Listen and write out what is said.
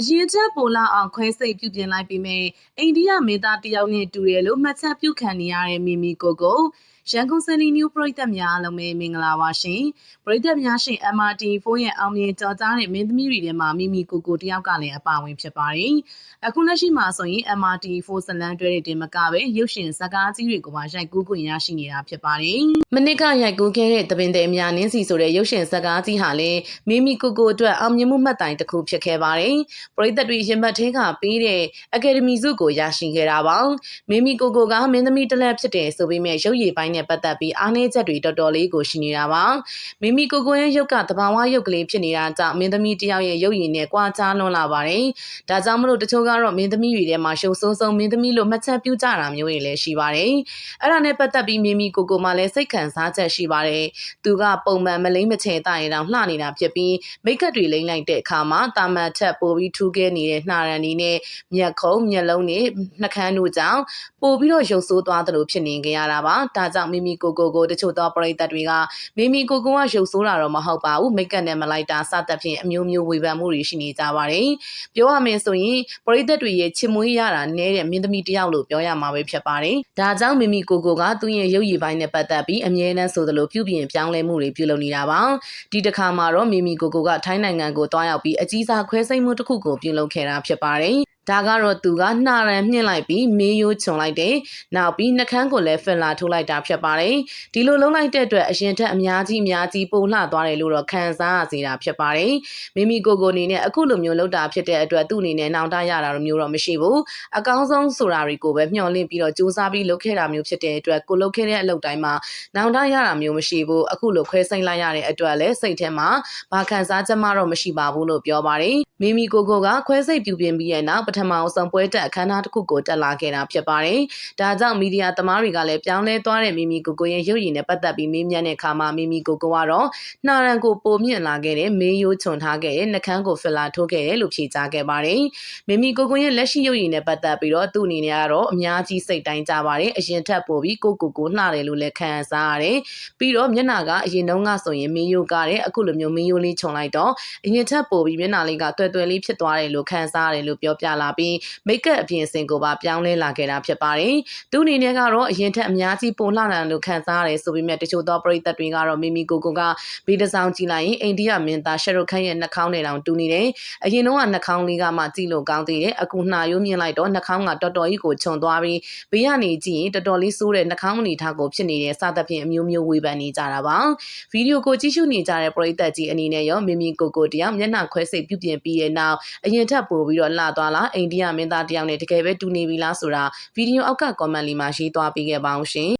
အရင်ချက်ပိုလာအောင်ခွဲစိတ်ပြုပြင်လိုက်ပြီးမြအိန္ဒိယမေသားတယောက်နဲ့တူတယ်လို့မှတ်ချက်ပြုခံနေရတဲ့မီမီကိုကို ရန်ကုန်စနီနျူပရိသတ်များအားလုံးပဲမင်္ဂလာပါရှင်ပရိသတ်များရှင် MRT4 ရဲ့အောင်မြင်ကြော်ကြားတဲ့မင်းသမီးတွေထဲမှာမီမီကိုကိုတယောက်ကလည်းအပါဝင်ဖြစ်ပါတယ်အခုလက်ရှိမှာဆိုရင် MRT4 ဇလန်တွဲတွေတင်မကပဲရုပ်ရှင်ဇာတ်ကားကြီးတွေကိုပါရိုက်ကူးခွင့်ရရှိနေတာဖြစ်ပါတယ်မနစ်ကရိုက်ကူးခဲ့တဲ့တပင်တဲ့အများနင်းစီဆိုတဲ့ရုပ်ရှင်ဇာတ်ကားကြီးဟာလည်းမီမီကိုကိုအတွက်အောင်မြင်မှုမှတ်တိုင်တစ်ခုဖြစ်ခဲ့ပါတယ်ပရိသတ်တွေရင်ဘတ်ထဲကပေးတဲ့အကယ်ဒမီစုကိုရရှိခဲ့တာပါမီမီကိုကိုကမင်းသမီးတစ်လက်ဖြစ်တယ်ဆိုပေမဲ့ရုပ်ရည်ပိုင်းနဲ့ပတ်သက်ပြီးအားနည်းချက်တွေတော်တော်လေးကိုရှိနေတာပါမိမိကိုကိုရဲ့ရုပ်ကတဘာဝရုပ်ကလေးဖြစ်နေတာကြောင့်မင်းသမီးတယောက်ရဲ့ရုပ်ရည်နဲ့ကွာခြားလွန်းလာပါတယ်ဒါကြောင့်မလို့တချို့ကတော့မင်းသမီးတွေထဲမှာရှုံဆိုးဆုံးမင်းသမီးလို့မှတ်ချက်ပြုကြတာမျိုးတွေလည်းရှိပါတယ်အဲ့ဒါနဲ့ပတ်သက်ပြီးမိမိကိုကိုမှလည်းစိတ်ခံစားချက်ရှိပါတယ်သူကပုံမှန်မလိမ့်မချေတာရင်တော့လှနေတာဖြစ်ပြီးမိတ်ကပ်တွေလိမ့်လိုက်တဲ့အခါမှာတာမန်ထက်ပိုပြီးထူးခဲနေတဲ့နှာရန်ဒီနဲ့မျက်ခုံးမျက်လုံးနဲ့နှာခမ်းတို့ကြောင့်ပိုပြီးတော့ရုပ်ဆိုးသွားသလိုဖြစ်နေကြရတာပါဒါကြောင့်မိမိကိုကိုကိုတချို့သောပရိသတ်တွေကမိမိကိုကိုကရုပ်ဆိုးတာတော့မဟုတ်ပါဘူးမိတ်ကပ်နဲ့မလိုက်တာစသဖြင့်အမျိုးမျိုးဝေဖန်မှုတွေရှိနေကြပါတယ်ပြောရမယ်ဆိုရင်ပရိသတ်တွေရဲ့ချစ်မွေးရတာနည်းတဲ့မင်းသမီးတယောက်လို့ပြောရမှာပဲဖြစ်ပါတယ်ဒါကြောင့်မိမိကိုကိုကသူ့ရဲ့ရုပ်ရည်ပိုင်းနဲ့ပတ်သက်ပြီးအမြဲတမ်းဆိုသလိုပြုပြင်ပြောင်းလဲမှုတွေပြုလုပ်နေတာပါဒီတစ်ခါမှာတော့မိမိကိုကိုကထိုင်းနိုင်ငံကိုတွားရောက်ပြီးအကြီးစားခွဲစိတ်မှုတစ်ခုကိုပြုလုပ်ခဲ့တာဖြစ်ပါတယ် ဒါကတော့သူကနှာရန်မြင့်လိုက်ပြီးမေးရိုးခြုံလိုက်တယ်။နောက်ပြီးနှကန်းကိုလည်းဖင်လာထိုးလိုက်တာဖြစ်ပါတယ်။ဒီလိုလုံးလိုက်တဲ့အတွက်အရင်ထက်အများကြီးအများကြီးပိုလှသွားတယ်လို့တော့ခံစားရစေတာဖြစ်ပါတယ်။မိမိကိုယ်ကိုအနေနဲ့အခုလိုမျိုးလုပ်တာဖြစ်တဲ့အတွက်သူ့အနေနဲ့နှောင့်တရတာမျိုးတော့မရှိဘူး။အကောင်းဆုံးဆိုတာတွေကိုပဲမျှော်လင့်ပြီးတော့စူးစမ်းပြီးလုပ်ခဲ့တာမျိုးဖြစ်တဲ့အတွက်ကိုလုပ်ခဲ့တဲ့အလုပ်တိုင်းမှာနှောင့်တရတာမျိုးမရှိဘူး။အခုလိုခွဲစိမ့်လိုက်ရတဲ့အတွက်လည်းစိတ်ထဲမှာဘာခံစားချက်မှတော့မရှိပါဘူးလို့ပြောပါတယ်။မိမိကိုကိုကခွဲစိတ်ပြူပြင်ပြီးရဲ့နောက်ပထမဆုံးပွဲတက်အခမ်းအနားတစ်ခုကိုတက်လာခဲ့တာဖြစ်ပါတယ်။ဒါကြောင့်မီဒီယာသမားတွေကလည်းပြောင်းလဲသွားတဲ့မိမိကိုကိုရဲ့ရုပ်ရည်နဲ့ပတ်သက်ပြီးမေးမြန်းတဲ့အခါမှာမိမိကိုကိုကတော့နှာရန်ကိုပုံမြင့်လာခဲ့တဲ့မေးရိုးခြုံထားခဲ့တဲ့နှကန်းကိုဖီလာထိုးခဲ့တယ်လို့ဖြေကြားခဲ့ပါတယ်။မိမိကိုကိုရဲ့လက်ရှိရုပ်ရည်နဲ့ပတ်သက်ပြီးတော့သူ့အနေနဲ့ကတော့အများကြီးစိတ်တိုင်းကြပါတယ်။အရင်ထက်ပိုပြီးကိုကိုကိုနှာတယ်လို့လည်းခံစားရတယ်။ပြီးတော့မျက်နှာကအရင်တုန်းကဆိုရင်မေးရိုးကတဲ့အခုလိုမျိုးမေးရိုးလေးခြုံလိုက်တော့အရင်ထက်ပိုပြီးမျက်နှာလေးကတွယ်တွယ်လေးဖြစ်သွားတယ်လို့ခံစားရတယ်လို့ပြောပြလာပြီးမိတ်ကပ်အပြင်စင်ကိုပါပြောင်းလဲလာခဲ့တာဖြစ်ပါတယ်။သူအနေနဲ့ကတော့အရင်ထက်အများကြီးပိုလှလာလို့ခံစားရတယ်ဆိုပေမဲ့တချို့သောပရိသတ်တွေကတော့မိမိကိုကိုကဗီဒီဆောင်ကြည့်လိုက်ရင်အိန္ဒိယမင်းသားရှရုခန့်ရဲ့နှာခေါင်းနဲ့တောင်တူနေတယ်။အရင်တော့ကနှာခေါင်းလေးကမှကြည့်လို့ကောင်းသေးတယ်။အခုနှာရိုးမြင်လိုက်တော့နှာခေါင်းကတော်တော်ကြီးကိုခြုံသွားပြီးဘေးကနေကြည့်ရင်တော်တော်လေးဆိုးတဲ့နှာခေါင်းမနီထားကိုဖြစ်နေတဲ့စသဖြင့်အမျိုးမျိုးဝေဖန်နေကြတာပါ။ဗီဒီယိုကိုကြည့်ရှုနေကြတဲ့ပရိသတ်ကြီးအနေနဲ့ရောမိမိကိုကိုတယောက်မျက်နှာခွဲစိတ်ပြုပြင်ပြီးတဲ့နောက်အရင်ထက်ပိုပြီးတော့လှသွားလားအိန္ဒိယမင်းသားတယောက်နဲ့တကယ်ပဲတူနေပြီလားဆိုတာဗီဒီယိုအောက်က comment လေးမှာရေးသွားပေးခဲ့ပါအောင်ရှင်